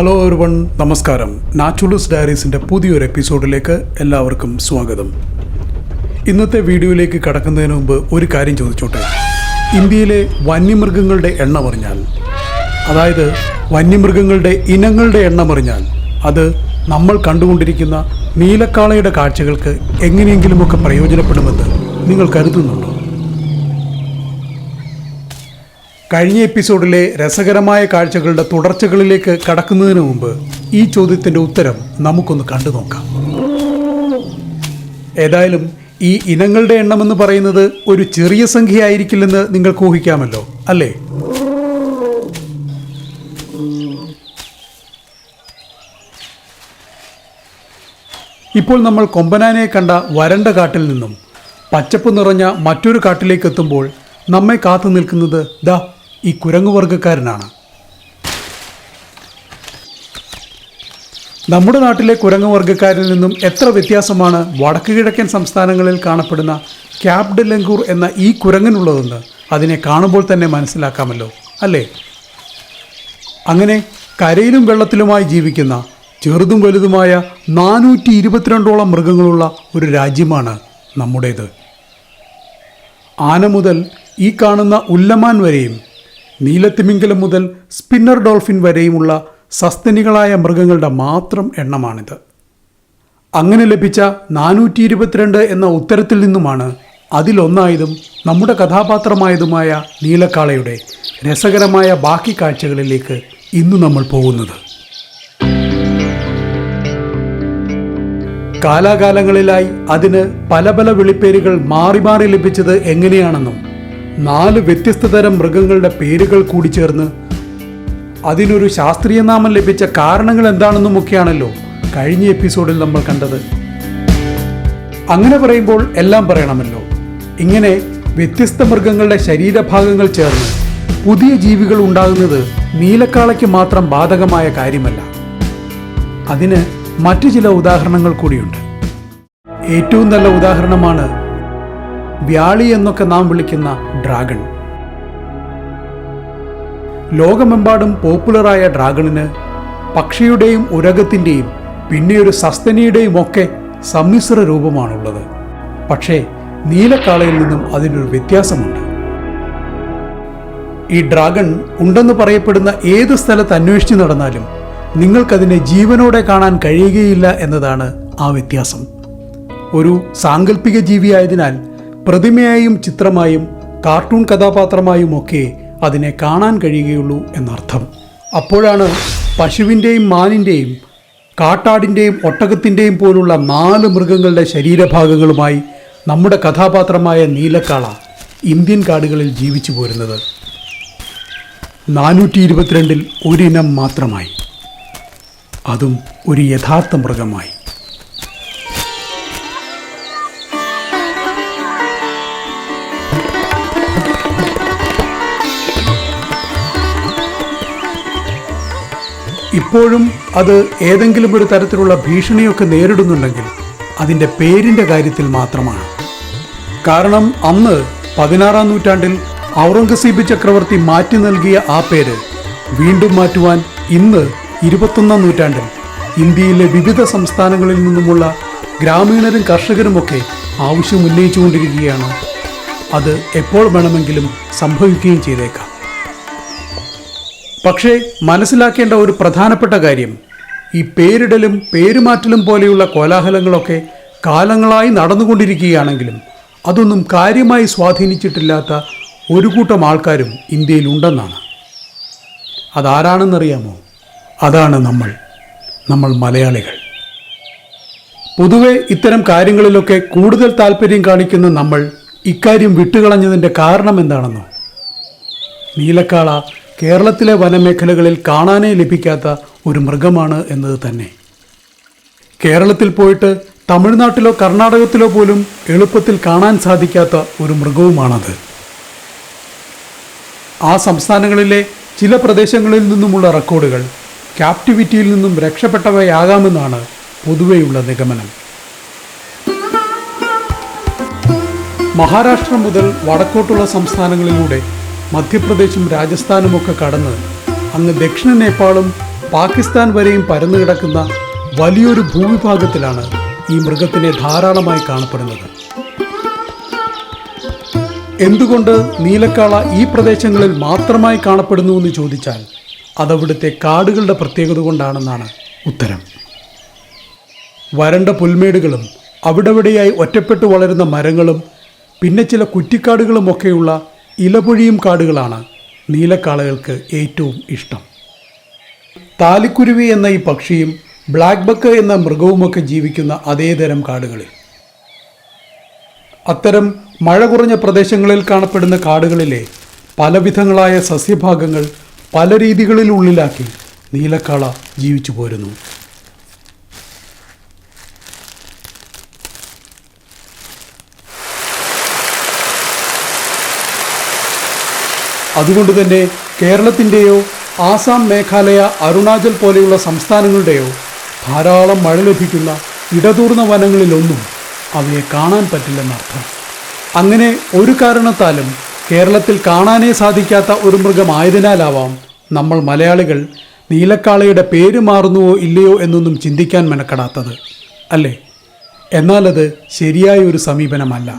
Hello ഒരുവൺ നമസ്കാരം naturals ഡയറീസിന്റെ പുതിയൊരു എപ്പിസോഡിലേക്ക് എല്ലാവർക്കും സ്വാഗതം. ഇന്നത്തെ വീഡിയോയിലേക്ക് കടക്കുന്നതിന് മുമ്പ് ഒരു കാര്യം ചോദിച്ചോട്ടെ? ഇന്ത്യയിലെ വന്യമൃഗങ്ങളുടെ എണ്ണം അറിഞ്ഞാൽ അതായത് വന്യമൃഗങ്ങളുടെ ഇനങ്ങളുടെ എണ്ണം അറിഞ്ഞാൽ അത് നമ്മൾ കണ്ടുകൊണ്ടിരിക്കുന്ന നീലക്കാളയുടെ കാഴ്ചകൾക്ക് എങ്ങനെയെങ്കിലുമൊക്കെ പ്രയോജനപ്പെടുമെന്ന് നിങ്ങൾ കരുതുന്നുണ്ടോ? കഴിഞ്ഞ എപ്പിസോഡിലെ രസകരമായ കാഴ്ചകളുടെ തുടർച്ചകളിലേക്ക് കടക്കുന്നതിന് മുമ്പ് ഈ ചോദ്യത്തിന്റെ ഉത്തരം നമുക്കൊന്ന് കണ്ടു നോക്കാം. ഏതായാലും ഈ ഇനങ്ങളുടെ എണ്ണം എന്ന് പറയുന്നത് ഒരു ചെറിയ സംഖ്യ ആയിരിക്കില്ലെന്ന് നിങ്ങൾക്ക് ഊഹിക്കാമല്ലോ അല്ലേ? ഇപ്പോൾ നമ്മൾ കൊമ്പനാനെ കണ്ട വരണ്ട കാട്ടിൽ നിന്നും പച്ചപ്പ് നിറഞ്ഞ മറ്റൊരു കാട്ടിലേക്ക് എത്തുമ്പോൾ നമ്മെ കാത്തു നിൽക്കുന്നത് ദാ ഈ കുരങ്ങുവർഗക്കാരനാണ് നമ്മുടെ നാട്ടിലെ കുരങ്ങുവർഗക്കാരിൽ നിന്നും എത്ര വ്യത്യാസമാണ് വടക്ക് കിഴക്കൻ സംസ്ഥാനങ്ങളിൽ കാണപ്പെടുന്ന ക്യാപ്ഡ് ലങ്കൂർ എന്ന ഈ കുരങ്ങനുള്ളതെന്ന് അതിനെ കാണുമ്പോൾ തന്നെ മനസ്സിലാക്കാമല്ലോ അല്ലേ? അങ്ങനെ കരയിലും വെള്ളത്തിലുമായി ജീവിക്കുന്ന ചെറുതും വലുതുമായ നാനൂറ്റി ഇരുപത്തിരണ്ടോളം മൃഗങ്ങളുള്ള ഒരു രാജ്യമാണ് നമ്മുടേത്. ആന മുതൽ ഈ കാണുന്ന ഉല്ലമാൻ വരെയും നീലത്തിമിംഗലം മുതൽ സ്പിന്നർ ഡോൾഫിൻ വരെയുമുള്ള സസ്തനികളായ മൃഗങ്ങളുടെ മാത്രം എണ്ണമാണിത്. അങ്ങനെ ലഭിച്ച നാനൂറ്റി ഇരുപത്തിരണ്ട് എന്ന ഉത്തരത്തിൽ നിന്നുമാണ് അതിലൊന്നായതും നമ്മുടെ കഥാപാത്രമായതുമായ നീലക്കാളയുടെ രസകരമായ ബാക്കി കാഴ്ചകളിലേക്ക് ഇന്ന് നമ്മൾ പോകുന്നത്. കാലാകാലങ്ങളിലായി അതിന് പല പല വിളിപ്പേരുകൾ മാറി മാറി ലഭിച്ചത് എങ്ങനെയാണെന്നും നാല് വ്യത്യസ്ത തരം മൃഗങ്ങളുടെ പേരുകൾ കൂടി ചേർന്ന് അതിനൊരു ശാസ്ത്രീയ നാമം ലഭിച്ച കാരണങ്ങൾ എന്താണെന്നും എന്താണെന്നുമൊക്കെയാണല്ലോ കഴിഞ്ഞ എപ്പിസോഡിൽ നമ്മൾ കണ്ടത്. അങ്ങനെ പറയുമ്പോൾ എല്ലാം പറയണമല്ലോ. ഇങ്ങനെ വ്യത്യസ്ത മൃഗങ്ങളുടെ ശരീരഭാഗങ്ങൾ ചേർന്ന് പുതിയ ജീവികൾ ഉണ്ടാകുന്നത് നീലക്കാളയ്ക്ക് മാത്രം ബാധകമായ കാര്യമല്ല. അതിന് മറ്റു ചില ഉദാഹരണങ്ങൾ കൂടിയുണ്ട്. ഏറ്റവും നല്ല ഉദാഹരണമാണ് വ്യാളി എന്നൊക്കെ നാം വിളിക്കുന്ന ഡ്രാഗൺ. ലോകമെമ്പാടും പോപ്പുലറായ ഡ്രാഗണിന് പക്ഷിയുടെയും ഉരകത്തിന്റെയും പിന്നെ ഒരു സസ്തനിയുടെയും ഒക്കെ സമ്മിശ്ര രൂപമാണുള്ളത്. പക്ഷേ നീലക്കാളയിൽ നിന്നും അതിനൊരു വ്യത്യാസമുണ്ട്. ഈ ഡ്രാഗൺ ഉണ്ടെന്ന് പറയപ്പെടുന്ന ഏത് സ്ഥലത്ത് അന്വേഷിച്ചു നടന്നാലും നിങ്ങൾക്കതിനെ ജീവനോടെ കാണാൻ കഴിയുകയില്ല എന്നതാണ് ആ വ്യത്യാസം. ഒരു സാങ്കല്പിക ജീവിയായതിനാൽ പ്രതിമയായും ചിത്രമായും കാർട്ടൂൺ കഥാപാത്രമായും ഒക്കെ അതിനെ കാണാൻ കഴിയുകയുള്ളൂ എന്നർത്ഥം. അപ്പോഴാണ് പശുവിന്റെയും മാനിന്റെയും കാട്ടാടിന്റെയും ഒട്ടകത്തിന്റെയും പോലുള്ള നാല് മൃഗങ്ങളുടെ ശരീരഭാഗങ്ങളുമായി നമ്മുടെ കഥാപാത്രമായ നീലക്കാള ഇന്ത്യൻ കാടുകളിൽ ജീവിച്ചു പോരുന്നത്. നാനൂറ്റി ഇരുപത്തിരണ്ടിൽ ഒരിനം മാത്രമായി. അതും ഒരു യഥാർത്ഥ മൃഗമായി. ഇപ്പോഴും അത് ഏതെങ്കിലും ഒരു തരത്തിലുള്ള ഭീഷണിയൊക്കെ നേരിടുന്നുണ്ടെങ്കിൽ അതിന്റെ പേരിന്റെ കാര്യത്തിൽ മാത്രമാണ്. കാരണം അന്ന് പതിനാറാം നൂറ്റാണ്ടിൽ ഔറംഗസീബ് ചക്രവർത്തി മാറ്റി നൽകിയ ആ പേര് വീണ്ടും മാറ്റുവാൻ ഇന്ന് ഇരുപത്തൊന്നാം നൂറ്റാണ്ടിൽ ഇന്ത്യയിലെ വിവിധ സംസ്ഥാനങ്ങളിൽ നിന്നുമുള്ള ഗ്രാമീണരും കർഷകരുമൊക്കെ ആവശ്യം ഉന്നയിച്ചുകൊണ്ടിരിക്കുകയാണ്. അത് എപ്പോൾ വേണമെങ്കിലും സംഭവിക്കുകയും ചെയ്തേക്കാം. പക്ഷേ മനസ്സിലാക്കേണ്ട ഒരു പ്രധാനപ്പെട്ട കാര്യം ഈ പേരിടലും പേരുമാറ്റലും പോലെയുള്ള കോലാഹലങ്ങളൊക്കെ കാലങ്ങളായി നടന്നുകൊണ്ടിരിക്കുകയാണെങ്കിലും അതൊന്നും കാര്യമായി സ്വാധീനിച്ചിട്ടില്ലാത്ത ഒരു കൂട്ടം ആൾക്കാരും ഇന്ത്യയിൽ ഉണ്ടെന്നാണ് അതാരാണെന്നറിയാമോ? അതാണ് നമ്മൾ നമ്മൾ മലയാളികൾ. പൊതുവെ ഇത്തരം കാര്യങ്ങളിലൊക്കെ കൂടുതൽ താല്പര്യം കാണിക്കുന്ന നമ്മൾ ഇക്കാര്യം വിട്ടുകളഞ്ഞതിന്റെ കാരണം എന്താണെന്നോ നീലക്കാള കേരളത്തിലെ വനമേഖലകളിൽ കാണാനേ ലഭിക്കാത്ത ഒരു മൃഗമാണ് എന്നത് തന്നെ. കേരളത്തിൽ പോയിട്ട് തമിഴ്നാട്ടിലോ കർണാടകത്തിലോ പോലും എളുപ്പത്തിൽ കാണാൻ സാധിക്കാത്ത ഒരു മൃഗവുമാണത്. ആ സംസ്ഥാനങ്ങളിലെ ചില പ്രദേശങ്ങളിൽ നിന്നുമുള്ള റെക്കോർഡുകൾ ക്യാപ്റ്റിവിറ്റിയിൽ നിന്നും രക്ഷപ്പെട്ടവയാകാമെന്നാണ് പൊതുവെയുള്ള നിഗമനം. മഹാരാഷ്ട്ര മുതൽ വടക്കോട്ടുള്ള സംസ്ഥാനങ്ങളിലൂടെ മധ്യപ്രദേശും രാജസ്ഥാനുമൊക്കെ കടന്ന് അങ്ങ് ദക്ഷിണ നേപ്പാളും പാകിസ്ഥാൻ വരെയും പരന്നു കിടക്കുന്ന വലിയൊരു ഭൂവിഭാഗത്തിലാണ് ഈ മൃഗത്തിനെ ധാരാളമായി കാണപ്പെടുന്നത്. എന്തുകൊണ്ട് നീലക്കാള ഈ പ്രദേശങ്ങളിൽ മാത്രമായി കാണപ്പെടുന്നു എന്ന് ചോദിച്ചാൽ അതവിടുത്തെ കാടുകളുടെ പ്രത്യേകത കൊണ്ടാണെന്നാണ് ഉത്തരം. വരണ്ട പുൽമേടുകളും അവിടെവിടെയായി ഒറ്റപ്പെട്ടു വളരുന്ന മരങ്ങളും പിന്നെ ചില കുറ്റിക്കാടുകളുമൊക്കെയുള്ള ഇലപൊഴിയും കാടുകളാണ് നീലക്കാളകൾക്ക് ഏറ്റവും ഇഷ്ടം. താലിക്കുരുവി എന്ന ഈ പക്ഷിയും ബ്ലാക്ക് ബക്ക് എന്ന മൃഗവുമൊക്കെ ജീവിക്കുന്ന അതേതരം കാടുകളിൽ. അത്തരം മഴ കുറഞ്ഞ പ്രദേശങ്ങളിൽ കാണപ്പെടുന്ന കാടുകളിലെ പലവിധങ്ങളായ സസ്യഭാഗങ്ങൾ പല രീതികളിൽ ഉള്ളിലാക്കി നീലക്കാള ജീവിച്ചു പോരുന്നു. അതുകൊണ്ട് തന്നെ കേരളത്തിന്റെയോ ആസാം മേഘാലയ അരുണാചൽ പോലെയുള്ള സംസ്ഥാനങ്ങളുടെയോ ധാരാളം മഴ ലഭിക്കുന്ന ഇടതൂർന്ന വനങ്ങളിലൊന്നും അവയെ കാണാൻ പറ്റില്ലെന്നർത്ഥം അങ്ങനെ ഒരു കാരണത്താലും കേരളത്തിൽ കാണാനേ സാധിക്കാത്ത ഒരു മൃഗമായതിനാലാവാം നമ്മൾ മലയാളികൾ നീലക്കാളയുടെ പേര് മാറുന്നുവോ ഇല്ലയോ എന്നൊന്നും ചിന്തിക്കാൻ മെനക്കെടാത്തത് അല്ലേ? എന്നാലത് ശരിയായ ഒരു സമീപനമല്ല.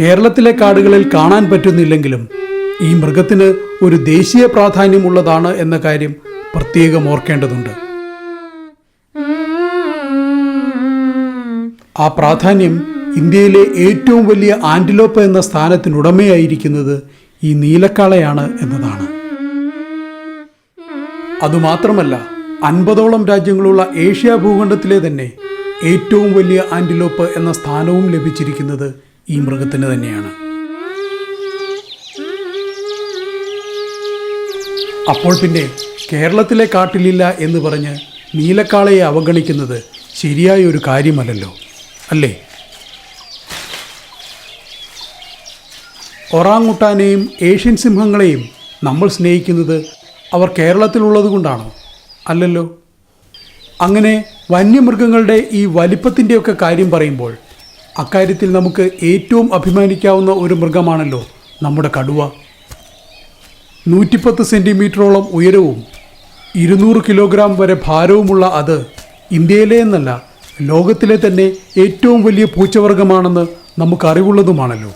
കേരളത്തിലെ കാടുകളിൽ കാണാൻ പറ്റുന്നില്ലെങ്കിലും ഈ മൃഗത്തിന് ഒരു ദേശീയ പ്രാധാന്യമുള്ളതാണ് എന്ന കാര്യം പ്രത്യേകം ഓർക്കേണ്ടതുണ്ട്. ആ പ്രാധാന്യം ഇന്ത്യയിലെ ഏറ്റവും വലിയ ആന്റിലോപ്പ് എന്ന സ്ഥാനത്തിനുടമയായിരിക്കുന്നത് ഈ നീലക്കാളയാണ് എന്നതാണ്. അതുമാത്രമല്ല അൻപതോളം രാജ്യങ്ങളുള്ള ഏഷ്യ ഭൂഖണ്ഡത്തിലെ തന്നെ ഏറ്റവും വലിയ ആന്റിലോപ്പ് എന്ന സ്ഥാനവും ലഭിച്ചിരിക്കുന്നത് ഈ മൃഗത്തിന് തന്നെയാണ്. അപ്പോൾ പിന്നെ കേരളത്തിലെ കാട്ടിലില്ല എന്ന് പറഞ്ഞ് നീലക്കാളയെ അവഗണിക്കുന്നത് ശരിയായ ഒരു കാര്യമല്ലല്ലോ അല്ലേ? ഒറാങ്ങുട്ടാനെയും ഏഷ്യൻ സിംഹങ്ങളെയും നമ്മൾ സ്നേഹിക്കുന്നത് അവർ കേരളത്തിലുള്ളത് കൊണ്ടാണോ അല്ലല്ലോ? അങ്ങനെ വന്യമൃഗങ്ങളുടെ ഈ വലിപ്പത്തിന്റെയൊക്കെ കാര്യം പറയുമ്പോൾ അക്കാര്യത്തിൽ നമുക്ക് ഏറ്റവും അഭിമാനിക്കാവുന്ന ഒരു മൃഗമാണല്ലോ നമ്മുടെ കടുവ. നൂറ്റിപ്പത്ത് സെന്റിമീറ്ററോളം ഉയരവും ഇരുന്നൂറ് കിലോഗ്രാം വരെ ഭാരവുമുള്ള അത് ഇന്ത്യയിലെ എന്നല്ല ലോകത്തിലെ തന്നെ ഏറ്റവും വലിയ പൂച്ചവർഗമാണെന്ന് നമുക്കറിവുള്ളതുമാണല്ലോ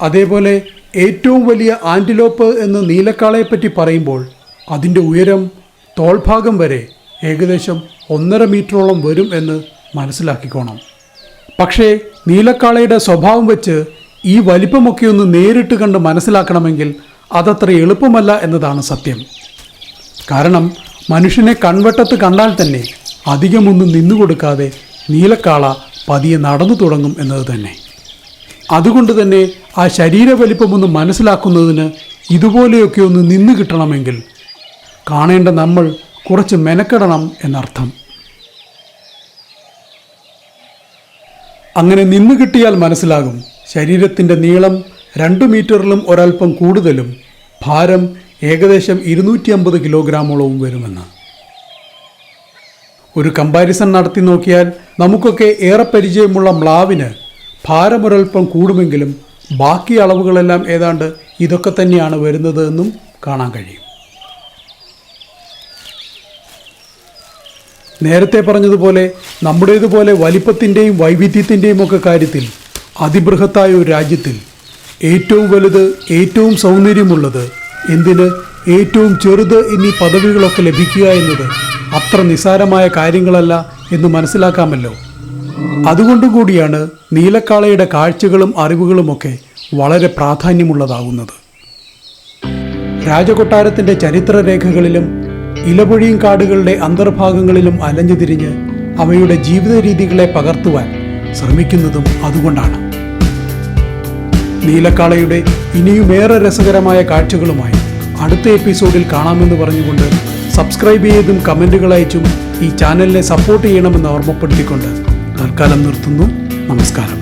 അതേപോലെ ഏറ്റവും വലിയ ആന്റിലോപ്പ് എന്ന് നീലക്കാളയെപ്പറ്റി പറയുമ്പോൾ അതിന്റെ ഉയരം തോൾഭാഗം വരെ ഏകദേശം ഒന്നര മീറ്ററോളം വരും എന്ന് മനസ്സിലാക്കിക്കോണം. പക്ഷേ നീലക്കാളയുടെ സ്വഭാവം വെച്ച് ഈ വലിപ്പമൊക്കെ ഒന്ന് നേരിട്ട് കണ്ട് മനസ്സിലാക്കണമെങ്കിൽ അതത്ര എളുപ്പമല്ല എന്നതാണ് സത്യം. കാരണം മനുഷ്യനെ കൺവട്ടത്ത് കണ്ടാൽ തന്നെ അധികമൊന്നും നിന്നുകൊടുക്കാതെ നീലക്കാള പതിയെ നടന്നു തുടങ്ങും എന്നത് തന്നെ. അതുകൊണ്ട് തന്നെ ആ ശരീര വലിപ്പമൊന്ന് മനസ്സിലാക്കുന്നതിന് ഇതുപോലെയൊക്കെ ഒന്ന് നിന്ന് കിട്ടണമെങ്കിൽ കാണേണ്ട നമ്മൾ കുറച്ച് മെനക്കെടണം എന്നർത്ഥം. അങ്ങനെ നിന്ന് കിട്ടിയാൽ മനസ്സിലാകും. ശരീരത്തിന്റെ നീളം രണ്ട് മീറ്ററിലും ഒരൽപ്പം കൂടുതലും ഭാരം ഏകദേശം ഇരുന്നൂറ്റി അമ്പത് കിലോഗ്രാമോളവും വരുമെന്ന്. ഒരു കമ്പാരിസൺ നടത്തി നോക്കിയാൽ നമുക്കൊക്കെ ഏറെ പരിചയമുള്ള മ്ലാവിന് ഭാരമൊരൽപ്പം കൂടുമെങ്കിലും ബാക്കി അളവുകളെല്ലാം ഏതാണ്ട് ഇതൊക്കെ തന്നെയാണ് വരുന്നത് എന്നും കാണാൻ കഴിയും. നേരത്തെ പറഞ്ഞതുപോലെ നമ്മുടേതുപോലെ വലിപ്പത്തിന്റെയും വൈവിധ്യത്തിന്റെയും ഒക്കെ കാര്യത്തിൽ അതിബൃഹത്തായ ഒരു രാജ്യത്തിൽ ഏറ്റവും വലുത് ഏറ്റവും സൗന്ദര്യമുള്ളത് എന്തിന്? ഏറ്റവും ചെറുത് എന്നീ പദവികളൊക്കെ ലഭിക്കുക എന്നത് അത്ര നിസ്സാരമായ കാര്യങ്ങളല്ല എന്ന് മനസ്സിലാക്കാമല്ലോ. അതുകൊണ്ടും കൂടിയാണ് നീലക്കാളയുടെ കാഴ്ചകളും അറിവുകളുമൊക്കെ വളരെ പ്രാധാന്യമുള്ളതാകുന്നത് രാജകൊട്ടാരത്തിന്റെ ചരിത്രരേഖകളിലും ഇലപൊഴിയും കാടുകളുടെ അന്തർഭാഗങ്ങളിലും അലഞ്ഞു തിരിഞ്ഞ് അവയുടെ ജീവിത രീതികളെ പകർത്തുവാൻ ശ്രമിക്കുന്നതും അതുകൊണ്ടാണ്. നീലക്കാളയുടെ ഇനിയുമേറെ രസകരമായ കാഴ്ചകളുമായി അടുത്ത എപ്പിസോഡിൽ കാണാമെന്ന് പറഞ്ഞുകൊണ്ട് സബ്സ്ക്രൈബ് ചെയ്തും കമന്റുകൾ അയച്ചും ഈ ചാനലിനെ സപ്പോർട്ട് ചെയ്യണമെന്ന് ഓർമ്മപ്പെടുത്തിക്കൊണ്ട് തൽക്കാലം നിർത്തുന്നു. നമസ്കാരം.